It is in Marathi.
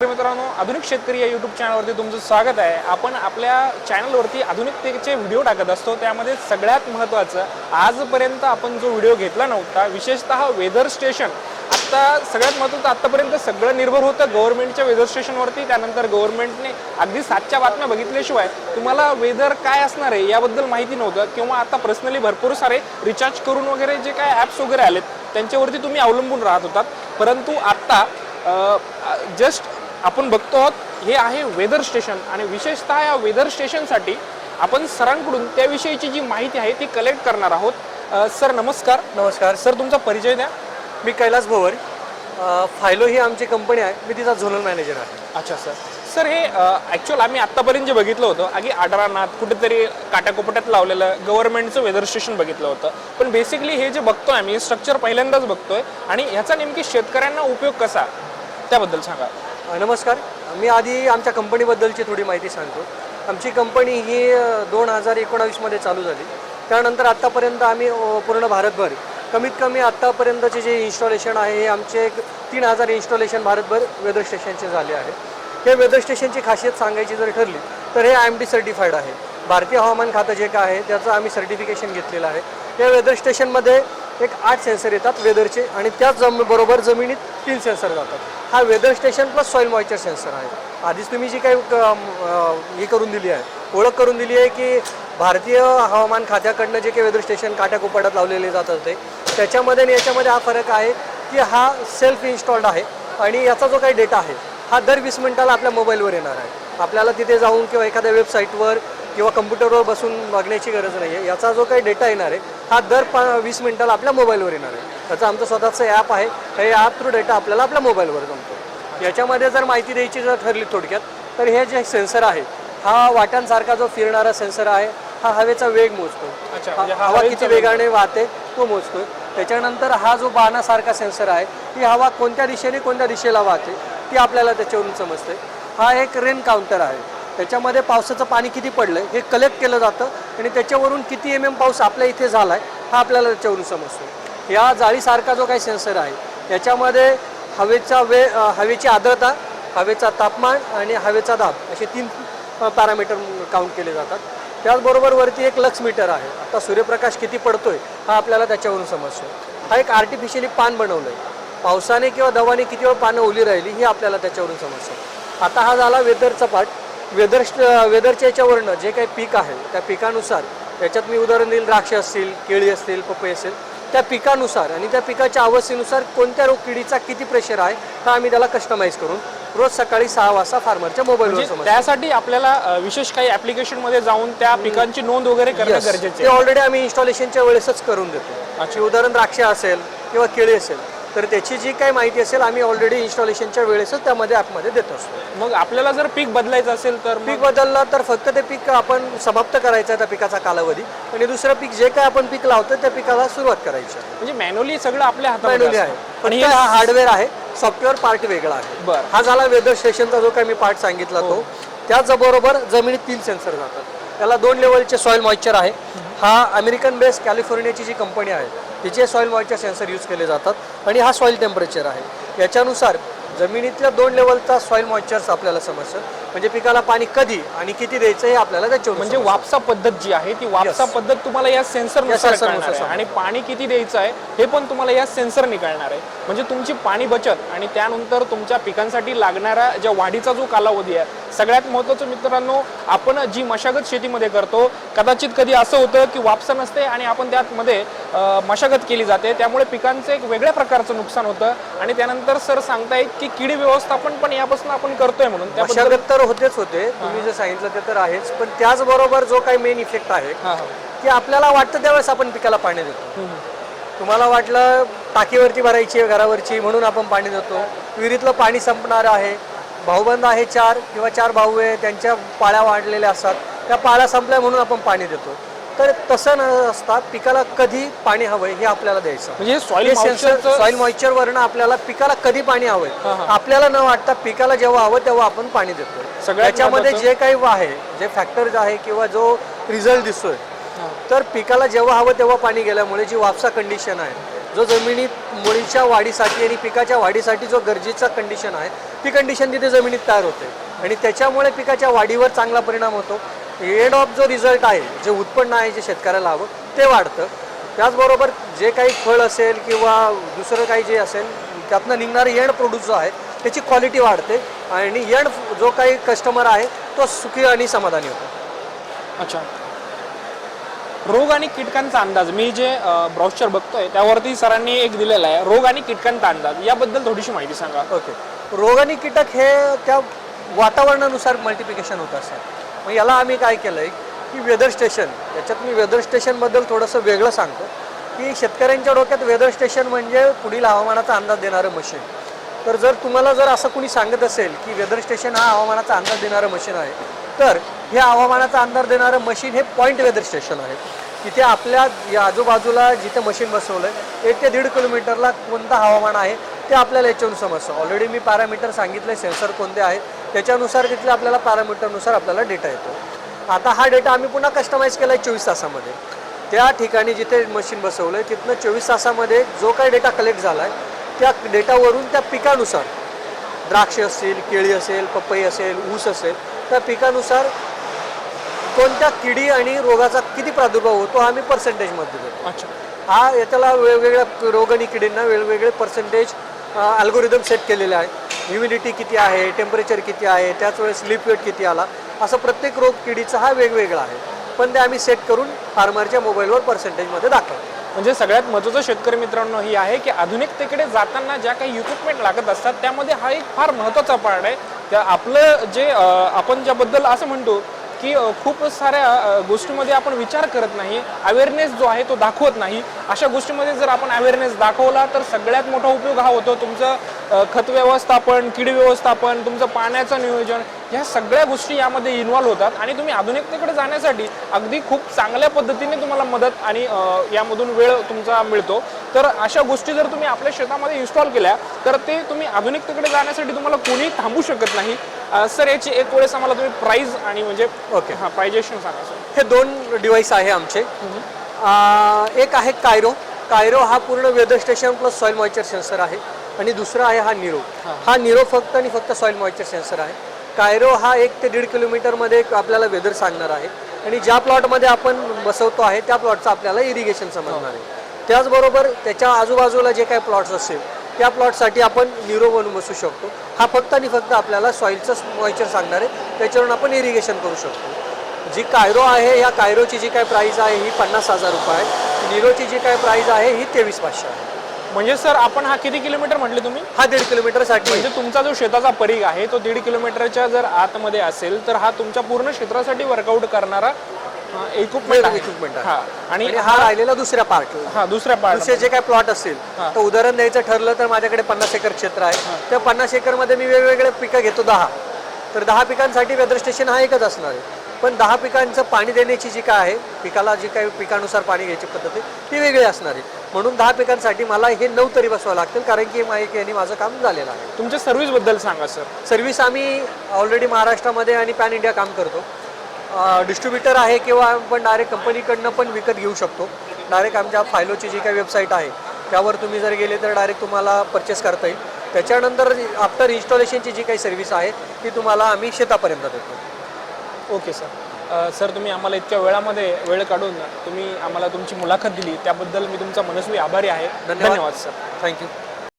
मित्रांनो आधुनिक शेतकरी या यूट्यूब चॅनलवरती तुमचं स्वागत आहे. आपण आपल्या चॅनलवरती आधुनिकतेचे व्हिडिओ टाकत असतो. त्यामध्ये सगळ्यात महत्त्वाचं आजपर्यंत आपण जो व्हिडिओ घेतला नव्हता विशेषतः वेदर स्टेशन आत्ता सगळ्यात महत्त्वाचं आत्तापर्यंत सगळं निर्भर होतं गव्हर्नमेंटच्या वेदर स्टेशनवरती त्यानंतर गव्हर्नमेंटने अगदी सातच्या बातम्या बघितल्याशिवाय तुम्हाला वेदर काय असणार आहे याबद्दल माहिती नव्हतं. किंवा आता पर्सनली भरपूर सारे रिचार्ज करून वगैरे जे काय ॲप्स वगैरे आलेत त्यांच्यावरती तुम्ही अवलंबून राहत होतात. परंतु आत्ता जस्ट आपण बघतो आहोत हे आहे वेदर स्टेशन आणि विशेषतः या वेदर स्टेशनसाठी आपण सरांकडून त्याविषयीची जी माहिती आहे ती कलेक्ट करणार आहोत. अ, सर नमस्कार. नमस्कार. सर तुमचा परिचय द्या. मी कैलास भोवर. अ, फायलो ही आमची कंपनी आहे. मी तिचा झोनल मॅनेजर आहे. अच्छा सर. सर हे ॲक्च्युअल आम्ही आत्तापर्यंत जे बघितलं होतं अगदी आढळनाथ कुठेतरी काट्याकोपट्यात लावलेलं गव्हर्नमेंटचं वेदर स्टेशन बघितलं होतं. पण बेसिकली हे जे बघतोय आम्ही स्ट्रक्चर पहिल्यांदाच बघतोय आणि ह्याचा नेमकी शेतकऱ्यांना उपयोग कसा? त्याबद्दल सांगा. नमस्कार. मी आधी आमच्या कंपनीबद्दलची थोडी माहिती सांगतो. आमची कंपनी ही दोन हजार एकोणावीसमध्ये चालू झाली. त्यानंतर आत्तापर्यंत आम्ही पूर्ण भारतभर कमीत कमी आत्तापर्यंतचे जे इन्स्टॉलेशन आहे हे आमचे एक तीन हजार इन्स्टॉलेशन भारतभर वेदर स्टेशनचे झाले आहे. हे वेदर स्टेशनची खासियत सांगायची जर ठरली तर हे आय एम डी सर्टिफाईड आहे. भारतीय हवामान खातं जे काय आहे त्याचं आम्ही सर्टिफिकेशन घेतलेलं आहे. या वेदर स्टेशनमध्ये एक आठ सेन्सर येतात वेदरचे आणि त्याच जम बरोबर जमिनीत तीन सेन्सर जातात. हा weather station plus soil moisture sensor आहे. आधीच तुम्ही जी काही क- हे करून दिली आहे ओळख करून दिली आहे की भारतीय हवामान खात्याकडनं जे काही वेदर स्टेशन काट्याकोपाट्यात लावलेले जात होते त्याच्यामध्ये आणि याच्यामध्ये हा फरक आहे की हा सेल्फ इन्स्टॉल्ड आहे आणि याचा जो काही डेटा आहे हा दर वीस मिनिटाला आपल्या मोबाईलवर येणार आहे. आपल्याला तिथे जाऊन किंवा एखाद्या वेबसाईटवर किंवा कम्प्युटरवर बसून बघण्याची गरज नाही आहे. याचा जो काही डेटा येणार आहे हा दर पा वीस मिनिटाला आपल्या मोबाईलवर येणार आहे. त्याचं आमचं स्वतःचं ॲप आहे. हे ॲप थ्रू डेटा आपल्याला आपल्या मोबाईलवर जमतो. याच्यामध्ये जर माहिती द्यायची जर ठरली थोडक्यात तर हे जे सेन्सर आहे हा वाट्यांसारखा जो फिरणारा सेन्सर आहे हा हवेचा वेग मोजतो. अच्छा, म्हणजे हवा किती वेग वेगाने वाहते तो मोजतोय. त्याच्यानंतर हा जो बाणासारखा सेन्सर आहे ही हवा कोणत्या दिशेने कोणत्या दिशेला वाहते ती आपल्याला त्याच्यावरून समजते. हा एक रेन काउंटर आहे. त्याच्यामध्ये पावसाचं पाणी किती पडलं हे कलेक्ट केलं जातं आणि त्याच्यावरून किती एम एम पाऊस आपल्या इथे झाला आहे हा आपल्याला त्याच्यावरून समजतो. या जाळीसारखा जो काही सेन्सर आहे याच्यामध्ये हवेचा वे हवेची आर्द्रता हवेचा तापमान आणि हवेचा दाब असे तीन पॅरामीटर काउंट केले जातात. त्याचबरोबर वरती एक लक्स मीटर आहे. आता सूर्यप्रकाश किती पडतोय हा आपल्याला त्याच्यावरून समजतो. हा एक आर्टिफिशियली पान बनवलं आहे पावसाने किंवा दवाने किती वेळ पानं ओली राहिली ही आपल्याला त्याच्यावरून समजतं. आता हा झाला वेदरचा पार्ट वेदर वेदरच्या याच्यावरनं जे काही पीक आहे त्या पिकानुसार याच्यात मी उदाहरण देईल द्राक्ष असतील केळी असतील पपई असेल त्या पिकानुसार आणि त्या पिकाच्या अवस्थेनुसार कोणत्या रोग किडीचा किती प्रेशर आहे हा आम्ही त्याला कस्टमाइज करून रोज सकाळी सहा वाजता फार्मरच्या मोबाईलवर म्हणजे त्यासाठी आपल्याला विशेष काही ऍप्लिकेशनमध्ये जाऊन त्या पिकांची नोंद वगैरे करणं. गरजेचं ते ऑलरेडी आम्ही इन्स्टॉलेशनच्या वेळेसच करून देतो अच्छा. उदाहरण द्राक्ष असेल किंवा केळी असेल तर त्याची जी काही माहिती असेल आम्ही ऑलरेडी इन्स्टॉलेशनच्या वेळेसच त्यामध्ये ॲपमध्ये देत असतो. मग आपल्याला जर पीक बदलायचं असेल तर पीक बदललं तर फक्त ते पीक आपण समाप्त करायचं आहे त्या पिकाचा कालावधी. आणि दुसरं पीक जे काय आपण पीक लावतो त्या पिकाला सुरुवात करायची आहे. म्हणजे मॅन्युअली सगळं आपल्या हातामध्ये. आहे. फक्त हे हा हार्डवेअर आहे सॉफ्टवेअर पार्ट वेगळा आहे. बरं. हा झाला वेदर स्टेशनचा जो काही मी पार्ट सांगितला तो. त्याचबरोबर जमिनीत तीन सेन्सर जातात. त्याला दोन लेवलचे सॉईल मॉइश्चर आहे. हा अमेरिकन बेस्ड कॅलिफोर्नियाची जी कंपनी आहे तिचे सॉईल मॉइचर सेन्सर यूज केले जातात आणि हा सॉईल टेम्परेचर आहे. याच्यानुसार जमिनीतल्या दोन लेवलचा सॉईल मॉइचर्स आपल्याला समजतं. म्हणजे पिकाला पाणी कधी आणि किती द्यायचं हे आपल्याला त्याच्यावर म्हणजे वापसा पद्धत जी आहे ती वापसा Yes. पद्धत तुम्हाला या सेन्सर या नुसार sensor कळणार नुसार आहे. समजेल. आणि पाणी किती द्यायचं आहे हे पण तुम्हाला या सेन्सर कळणार आहे. म्हणजे तुमची पाणी बचत आणि त्यानंतर तुमच्या पिकांसाठी लागणाऱ्या ज्या वाढीचा जो कालावधी आहे सगळ्यात महत्त्वाचं मित्रांनो आपण जी मशागत शेतीमध्ये करतो कदाचित कधी असं होतं की वापसा नसते आणि आपण त्यामध्ये अं, मशागत केली जाते त्यामुळे पिकांचं एक वेगळ्या प्रकारचं नुकसान होतं. आणि त्यानंतर सर सांगतायत की कीड व्यवस्थापन पण यापासून आपण करतोय म्हणून. त्याबद्दल मशागत तर होतेच होते. तुम्ही जे सांगितलं ते तर आहेच. पण त्याचबरोबर जो काही मेन इफेक्ट आहे की आपल्याला वाटतं त्यावेळेस आपण पिकाला पाणी देतो. तुम्हाला वाटलं टाकीवरती भरायची आहे घरावरची म्हणून आपण पाणी देतो. विहिरीतलं पाणी संपणार आहे. भाऊबंद आहे चार किंवा चार भाऊ आहे त्यांच्या पाळ्या वाढलेल्या असतात. त्या पाळ्या संपल्या म्हणून आपण पाणी देतो. तर तसं न असता पिकाला कधी पाणी हवंय हे आपल्याला द्यायचं. म्हणजे सॉइल सॉईल मॉइश्चर वरनं आपल्याला पिकाला कधी पाणी हवंय. आपल्याला न वाटता पिकाला जेव्हा हवं तेव्हा आपण पाणी देतो महत्त्वाचं- जे काही आहे जे फॅक्टर्स आहे किंवा जो रिझल्ट दिसतोय तर पिकाला जेव्हा हवं तेव्हा पाणी गेल्यामुळे जी वापसा कंडिशन आहे जो जमिनीत मुळीच्या वाढीसाठी आणि पिकाच्या वाढीसाठी जो गरजेचा कंडिशन आहे ती कंडिशन तिथे जमिनीत तयार होते. आणि त्याच्यामुळे पिकाच्या वाढीवर चांगला परिणाम होतो. एंड ऑफ जो रिझल्ट आहे जे उत्पन्न आहे जे शेतकऱ्याला हवं ते वाढतं. त्याचबरोबर जे काही फळ असेल किंवा दुसरं काही जे असेल त्यातनं निघणारं एंड प्रोड्यूस जो आहे त्याची क्वालिटी वाढते आणि एंड जो काही कस्टमर आहे तो सुखी आणि समाधानी होतो. अच्छा. रोग आणि कीटकांचा अंदाज मी जे ब्राउचर बघतोय त्यावरती सरांनी एक दिलेला आहे रोग आणि कीटकांचा अंदाज. याबद्दल थोडीशी माहिती सांगा. ओके. रोग आणि कीटक हे त्या वातावरणानुसार मल्टिप्लिकेशन होत असतात मग याला आम्ही काय केलं आहे की वेदर स्टेशन याच्यात मी वेदर स्टेशनबद्दल थोडंसं वेगळं सांगतो. की शेतकऱ्यांच्या डोक्यात वेदर स्टेशन म्हणजे पुढील हवामानाचा अंदाज देणारं मशीन तर जर तुम्हाला जर असं कुणी सांगत असेल की वेदर स्टेशन हा हवामानाचा अंदाज देणारं मशीन आहे तर हे हवामानाचा अंदाज देणारं मशीन हे पॉईंट वेदर स्टेशन आहे. तिथे आपल्या या आजूबाजूला जिथे मशीन बसवलं आहे एक ते दीड किलोमीटरला कोणतं हवामान आहे ते आपल्याला याच्यावरून समजतं. ऑलरेडी मी पॅरामीटर सांगितले सेन्सर कोणते आहेत त्याच्यानुसार तिथले आपल्याला पॅरामीटरनुसार आपल्याला डेटा येतो. आता हा डेटा आम्ही पुन्हा कस्टमाइज केला आहे चोवीस तासामध्ये. त्या ठिकाणी जिथे मशीन बसवलं आहे तिथनं चोवीस तासामध्ये जो काही डेटा कलेक्ट झाला आहे त्या डेटावरून त्या पिकानुसार द्राक्ष असतील केळी असेल पपई असेल ऊस असेल त्या पिकानुसार कोणत्या किडी आणि रोगाचा किती प्रादुर्भाव होतो हा आम्ही पर्सेंटेजमध्ये देतो. अच्छा. हा याच्याला वेगवेगळ्या रोग आणि किडींना वेगवेगळे पर्सेंटेज अल्गोरिदम सेट केलेले आहे. ह्युमिडिटी किती आहे टेम्परेचर किती आहे त्याच वेळेस स्लीप वेट किती आला असं प्रत्येक रोग किडीचा हा वेगवेगळा आहे. पण ते आम्ही सेट करून फार्मरच्या मोबाईलवर पर्सेंटेजमध्ये दाखवतो. म्हणजे सगळ्यात महत्त्वाचं शेतकरी मित्रांनो ही आहे की आधुनिकतेकडे जाताना ज्या काही इक्विपमेंट लागत असतात त्यामध्ये हा एक फार महत्त्वाचा पार्ट आहे. त्या आपलं जे आपण ज्याबद्दल असं म्हणतो की खूप साऱ्या गोष्टीमध्ये आपण विचार करत नाही अवेअरनेस जो आहे तो दाखवत नाही. अशा गोष्टीमध्ये जर आपण अवेअरनेस दाखवला तर सगळ्यात मोठा उपयोग हा होतो तुमचं खत व्यवस्थापन कीड व्यवस्थापन तुमचं पाण्याचं नियोजन ह्या सगळ्या गोष्टी यामध्ये इन्व्हॉल्व्ह होतात. आणि तुम्ही आधुनिकतेकडे जाण्यासाठी अगदी खूप चांगल्या पद्धतीने तुम्हाला मदत आणि यामधून वेळ तुमचा मिळतो. तर अशा गोष्टी जर तुम्ही आपल्या शेतामध्ये इन्स्टॉल केल्या तर ते तुम्ही आधुनिकतेकडे जाण्यासाठी तुम्हाला कोणी थांबू शकत नाही. सर याची एक वेळेस आम्हाला तुम्ही प्राईज आणि म्हणजे ओके हा प्राइजेशन सांगा सर. हे दोन डिव्हाइस आहे आमचे. एक आहे कायरो कायरो हा पूर्ण weather station plus soil moisture sensor आहे. आणि दुसरा आहे हा निरो हा. निरो फक्त आणि फक्त सॉईल मॉइश्चर सेन्सर आहे. कायरो हा एक ते दीड किलोमीटरमध्ये आपल्याला वेदर सांगणार आहे. आणि ज्या प्लॉटमध्ये आपण बसवतो आहे त्या प्लॉटचं आपल्याला इरिगेशन समजणार आहे. त्याचबरोबर त्याच्या आजूबाजूला जे काही प्लॉट्स असेल त्या प्लॉटसाठी आपण निरो बनवून बसू शकतो. हा फक्त आणि फक्त आपल्याला सॉईलचं मॉइश्चर सांगणार आहे. त्याच्यावरून आपण इरिगेशन करू शकतो. जी कायरो आहे या कायरोची जी काय प्राईस आहे ही पन्नास हजार रुपये आहे. निरोची जी काय प्राईस आहे ही तेवीस पाचशे आहे. म्हणजे सर आपण हा किती किलोमीटर म्हटले तुम्ही? हा दीड किलोमीटरसाठी म्हणजे तुमचा जो शेताचा परीघ आहे तो दीड किलोमीटरच्या जर आतमध्ये असेल तर हा तुमच्या पूर्ण क्षेत्रासाठी वर्कआउट करणारा इक्विपमेंट आहे. इक्विपमेंट आहे. हा आणि आणि हा राहिलेला दुसऱ्या पार्ट हा दुसऱ्या पार्ट दुसरे जे काही प्लॉट असेल हा. तर उदाहरण द्यायचं ठरलं तर माझ्याकडे पन्नास एकर क्षेत्र आहे. त्या पन्नास एकरमध्ये मी वेगवेगळे पिकं घेतो दहा. तर दहा पिकांसाठी वेदर स्टेशन हा एकच असणार आहे. पण दहा पिकांचं पाणी देण्याची जी काय आहे पिकाला जी काही पिकानुसार पाणी घ्यायची पद्धत ती वेगळी असणार आहे. म्हणून दहा पिकांसाठी मला हे नऊ तरी बसवावं लागतील कारण की माहिती यांनी माझं काम झालेलं आहे. तुमच्या सर्व्हिसबद्दल सांगा सर सर्व्हिस आम्ही ऑलरेडी महाराष्ट्रामध्ये आणि पॅन इंडिया काम करतो. डिस्ट्रीब्युटर आहे किंवा आपण डायरेक्ट कंपनीकडनं पण विकत घेऊ शकतो. डायरेक्ट आमच्या फायलोची जी काही वेबसाईट आहे त्यावर तुम्ही जर गेले तर डायरेक्ट तुम्हाला परचेस करता येईल. त्याच्यानंतर आफ्टर इन्स्टॉलेशनची जी काही सर्व्हिस आहे ती तुम्हाला आम्ही शेतापर्यंत देतो. ओके सर सर तुम्ही आम्हाला इतक्या वेळामध्ये वेळ काढून तुम्ही आम्हाला तुमची मुलाखत दिली. त्याबद्दल मी तुमचा मनस्वी आभारी आहे. धन्यवाद. Sir thank you